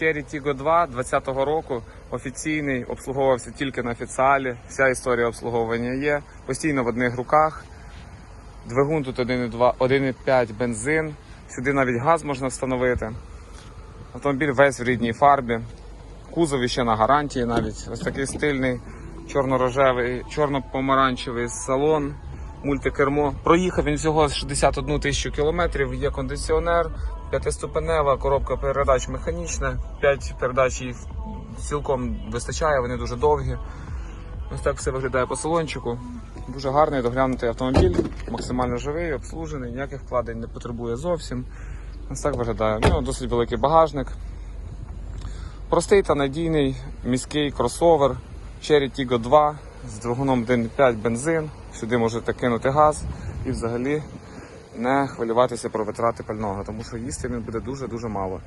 Cherry Tiggo 2 20-го року офіційний, обслуговувався тільки на офіціалі. Вся історія обслуговування є. Постійно в одних руках. Двигун тут 1,2 1,5 бензин. Сюди навіть газ можна встановити. Автомобіль весь в рідній фарбі. Кузов ще на гарантії навіть. Ось такий стильний чорно-рожевий, чорно-помаранчевий салон, мультикермо. Проїхав він всього 61 тисячу кілометрів, є кондиціонер, п'ятиступенева, коробка передач механічна, 5 передач їй цілком вистачає, вони дуже довгі. Ось так все виглядає по салончику. Дуже гарний доглянутий автомобіль, максимально живий, обслужений, ніяких вкладень не потребує зовсім. Ось так виглядає. У досить великий багажник. Простий та надійний міський кросовер Cherry Tiggo 2 з двигуном 1.5 бензин. Сюди можете кинути газ і взагалі не хвилюватися про витрати пального, тому що їсти він буде дуже-дуже мало.